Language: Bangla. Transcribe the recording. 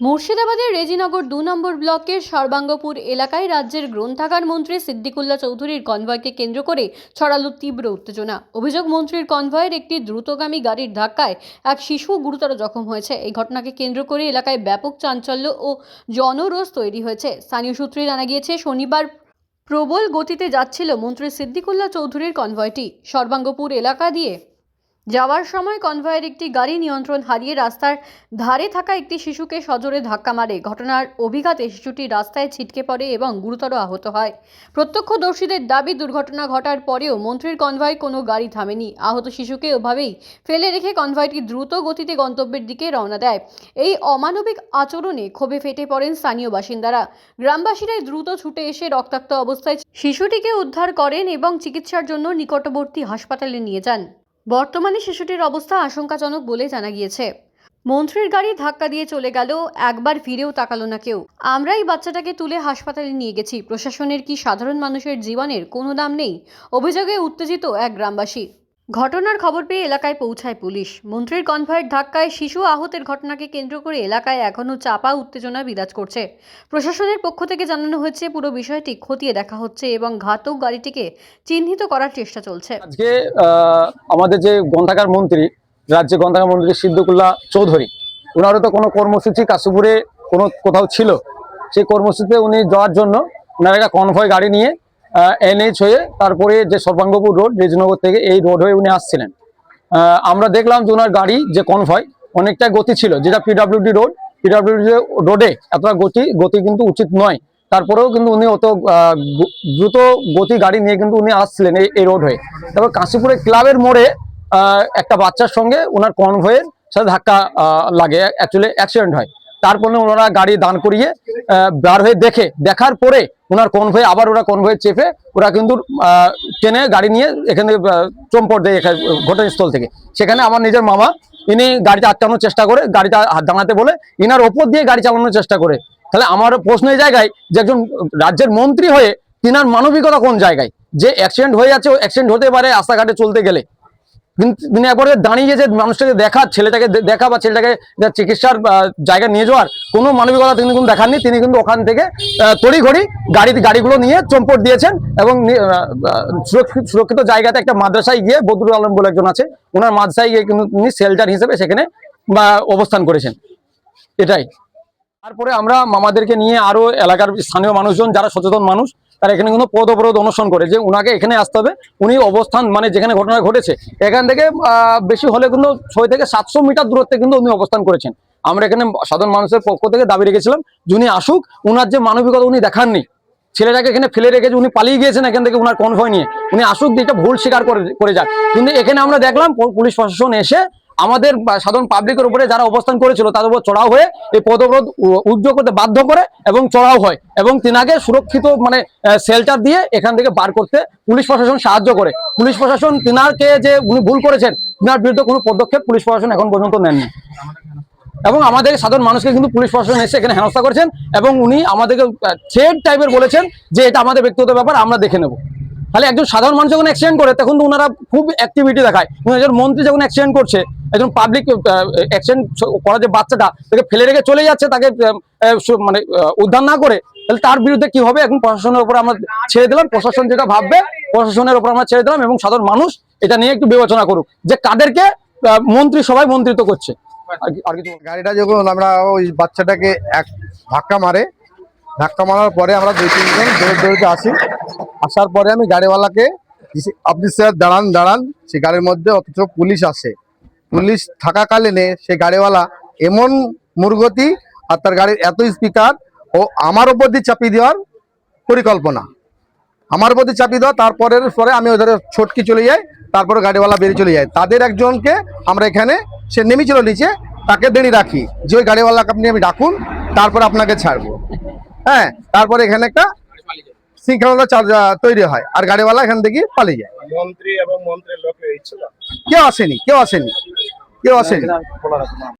মুর্শিদাবাদের রেজিনগর দু নম্বর ব্লকের সর্বাঙ্গপুর এলাকায় রাজ্যের গ্রন্থাগার মন্ত্রী সিদ্দিকুল্লা চৌধুরীর কনভয়কে কেন্দ্র করে ছড়ালো তীব্র উত্তেজনা। অভিযোগ, মন্ত্রীর কনভয়ের একটি দ্রুতগামী গাড়ির ধাক্কায় এক শিশু গুরুতর জখম হয়েছে। এই ঘটনাকে কেন্দ্র করে এলাকায় ব্যাপক চাঞ্চল্য ও জনরোষ তৈরি হয়েছে। স্থানীয় সূত্রে জানা গিয়েছে, শনিবার প্রবল গতিতে যাচ্ছিল মন্ত্রী সিদ্দিকুল্লা চৌধুরীর কনভয়টি। সর্বাঙ্গপুর এলাকা দিয়ে যাওয়ার সময় কনভয়ের একটি গাড়ি নিয়ন্ত্রণ হারিয়ে রাস্তার ধারে থাকা একটি শিশুকে সজোরে ধাক্কা মারে। ঘটনার অভিঘাতে শিশুটি রাস্তায় ছিটকে পড়ে এবং গুরুতর আহত হয়। প্রত্যক্ষদর্শীদের দাবি, দুর্ঘটনা ঘটার পরেও মন্ত্রীর কনভয় কোনো গাড়ি থামেনি। আহত শিশুকে ওভাবেই ফেলে রেখে কনভয়টি দ্রুত গতিতে গন্তব্যের দিকে রওনা দেয়। এই অমানবিক আচরণে ক্ষোভে ফেটে পড়েন স্থানীয় বাসিন্দারা। গ্রামবাসীরাই দ্রুত ছুটে এসে রক্তাক্ত অবস্থায় শিশুটিকে উদ্ধার করেন এবং চিকিৎসার জন্য নিকটবর্তী হাসপাতালে নিয়ে যান। বর্তমানে শিশুটির অবস্থা আশঙ্কাজনক বলে জানা গিয়েছে। মন্ত্রীর গাড়ি ধাক্কা দিয়ে চলে গেল, একবার ফিরেও তাকালো না কেউ। আমরা এই বাচ্চাটাকে তুলে হাসপাতালে নিয়ে গেছি। প্রশাসনের কি সাধারণ মানুষের জীবনের কোনো দাম নেই? অভিযোগে উত্তেজিত এক গ্রামবাসী। ঘটনার খবর পেয়ে এলাকায় পৌঁছায় পুলিশ। মন্ত্রীর কনভয়ের ধাক্কায় শিশু আহতের ঘটনাকে কেন্দ্র করে এলাকায় এখনও চাপা উত্তেজনা বিরাজ করছে। প্রশাসনের পক্ষ থেকে জানানো হয়েছে, পুরো বিষয়টি খতিয়ে দেখা হচ্ছে এবং ঘাতক গাড়িটিকে চিহ্নিত করার চেষ্টা চলছে। আজকে আমাদের যে গ্রন্থাগার মন্ত্রী রাজ্যে গ্রন্থাগার মন্ত্রী সিদ্দিকুল্লাহ চৌধুরী ওনারও তো কোনো কর্মসূচি কাশীপুরে কোনো কোথাও ছিল। সেই কর্মসূচিতে উনি যাওয়ার জন্য ওনার একটা কনভয় গাড়ি নিয়ে এনএইচ হয়ে তারপরে যে সর্বাঙ্গপুর রোড রেজনগর থেকে এই রোড হয়ে উনি আসছিলেন। আমরা দেখলাম যে ওনার গাড়ি যে কনভয় অনেকটা গতি ছিল, যেটা পিডাব্লিউডি রোড। পিডাব্লিউডি রোডে এতটা গতি গতি কিন্তু উচিত নয়। তারপরেও কিন্তু উনি অত দ্রুত গতি গাড়ি নিয়ে কিন্তু উনি আসছিলেন এই এই রোড হয়ে। তারপর কাশীপুরে ক্লাবের মোড়ে একটা বাচ্চার সঙ্গে ওনার কনভয়ের সাথে ধাক্কা লাগে। অ্যাকচুয়ালি অ্যাক্সিডেন্ট হয়। তারপরে ওনারা গাড়ি দান করিয়ে বার হয়ে দেখে, দেখার পরে ওনার কোন কনভয়ে আবার ওরা কোন কনভয়ে চেপে ওরা কিন্তু ট্রেনে গাড়ি নিয়ে এখানে চম্পট দেয় এখানে ঘটনাস্থল থেকে। সেখানে আমার নিজের মামা, ইনি গাড়িটা আটকানোর চেষ্টা করে, গাড়িটা হাত দাঁড়াতে বলে, ইনার ওপর দিয়ে গাড়ি চালানোর চেষ্টা করে। তাহলে আমার প্রশ্ন এই জায়গায় যে একজন রাজ্যের মন্ত্রী হয়ে তিনার মানবিকতা কোন জায়গায়? যে অ্যাক্সিডেন্ট হয়ে যাচ্ছে, ও অ্যাক্সিডেন্ট হতে পারে, রাস্তাঘাটে চলতে গেলে। তিনি একবারে দাঁড়িয়ে যে মানুষটাকে দেখা ছেলেটাকে দেখা বা ছেলেটাকে চিকিৎসার আহ, জায়গায় নিয়ে যাওয়ার কোনো মানবিকতা তিনি কিন্তু দেখাননি। তিনি কিন্তু ওখান থেকে তড়িঘড়ি গাড়ি গাড়িগুলো নিয়ে চম্পট দিয়েছেন এবং সুরক্ষিত সুরক্ষিত জায়গাতে একটা মাদ্রাসায় গিয়ে বদরুল আলম বলে একজন আছে ওনার মাদ্রাসায় গিয়ে কিন্তু তিনি শেল্টার হিসেবে সেখানে অবস্থান করেছেন। এটাই। তারপরে আমরা মামাদেরকে নিয়ে আরও এলাকার স্থানীয় মানুষজন যারা সচেতন মানুষ তারা এখানে কিন্তু পদ অবরোধ অনুসরণ করে যে উনাকে এখানে আসতে হবে। উনি অবস্থান মানে যেখানে ঘটনা ঘটেছে, এখান থেকে বেশি হলে কিন্তু ছয় থেকে সাতশো মিটার দূরত্বে কিন্তু উনি অবস্থান করেছেন। আমরা এখানে সাধারণ মানুষের পক্ষ থেকে দাবি রেখেছিলাম যে উনি আসুক, উনার যে মানবিকতা উনি দেখাননি, ছেলেটাকে এখানে ফেলে রেখেছে উনি পালিয়ে গিয়েছেন এখান থেকে উনার কনভয় নিয়ে, উনি আসুক একটা ভুল স্বীকার করে করে যাক। কিন্তু এখানে আমরা দেখলাম পুলিশ প্রশাসন এসে আমাদের সাধারণ পাবলিকের উপরে যারা অবস্থান করেছিল, তাদের উপর চড়াও হয়ে এই পদব্রত উদ্যোগ করতে বাধ্য করে এবং চড়াও হয় এবং তিনাকে সুরক্ষিত মানে শেল্টার দিয়ে এখান থেকে বার করতে পুলিশ প্রশাসন সাহায্য করে। পুলিশ প্রশাসন তিনারকে যে উনি ভুল করেছেন, তিনার বিরুদ্ধে কোনো পদক্ষেপ পুলিশ প্রশাসন এখন পর্যন্ত নেননি। এবং আমাদের সাধারণ মানুষকে কিন্তু পুলিশ প্রশাসন এসে এখানে হেনস্থা করেছেন এবং উনি আমাদেরকে থ্রেড টাইপের বলেছেন যে এটা আমাদের ব্যক্তিগত ব্যাপার, আমরা দেখে নেব। তাহলে একজন সাধারণ মানুষ যখন অ্যাক্সিডেন্ট করে, তখন তো ওনারা খুব অ্যাক্টিভিটি দেখায়। একজন মন্ত্রী যখন অ্যাক্সিডেন্ট করছে একজন পাবলিক অ্যাক্সিডেন্ট করা যে বাচ্চাটা তাকে ফেলে রেখে চলে যাচ্ছে, তাকে মানে উদ্ধার না করে, তাহলে তার বিরুদ্ধে কি হবে? এখন প্রশাসনের উপর আমরা ছেড়ে দিলাম, প্রশাসন যেটা ভাববে, প্রশাসনের উপর আমরা ছেড়ে দিলাম এবং সাধারণ মানুষ এটা নিয়ে একটু বিবেচনা করুক যে কাদেরকে মন্ত্রী সবাই মন্ত্রিত্ব করছে। আর কিছু গাড়িটা যখন আমরা ওই বাচ্চাটাকে এক ধাক্কা মারে, ধাক্কা মারার পরে আমরা দুই, তিনজন দৌড়ে দৌড়তে আসি। আসার পরে আমি গাড়িওয়ালাকে আপনি স্যার দাঁড়ান দাঁড়ান, সে গাড়ির মধ্যে অথচ পুলিশ আসে। পুলিশ থাকাকালীনে সে গাড়িওয়ালা এমন মূর্গতি আর তার গাড়ির এত স্পিকার ও আমার ওপর দিয়ে চাপিয়ে দেওয়ার পরিকল্পনা। আমার প্রতি চাপিয়ে দেওয়া, তারপরের পরে আমি ওদের ছটকি চলে যাই, তারপরে গাড়িওয়ালা বেরিয়ে চলে যায়। তাদের একজনকে আমরা এখানে, সে নেমে চলে নিচে, তাকে দাঁড়িয়ে রাখি। যে ওই গাড়িওয়ালাকে আপনি আমি ডাকুন, তারপর আপনাকে ছাড়বো। হ্যাঁ তারপরে এখানে একটা শৃঙ্খলা চার- তৈরি হয় আর গাড়িওয়ালা এখান থেকে পালিয়ে যায়। মন্ত্রী এবং মন্ত্রীর লোক কেউ আসেনি কেউ আসেনি কেউ আসেনি।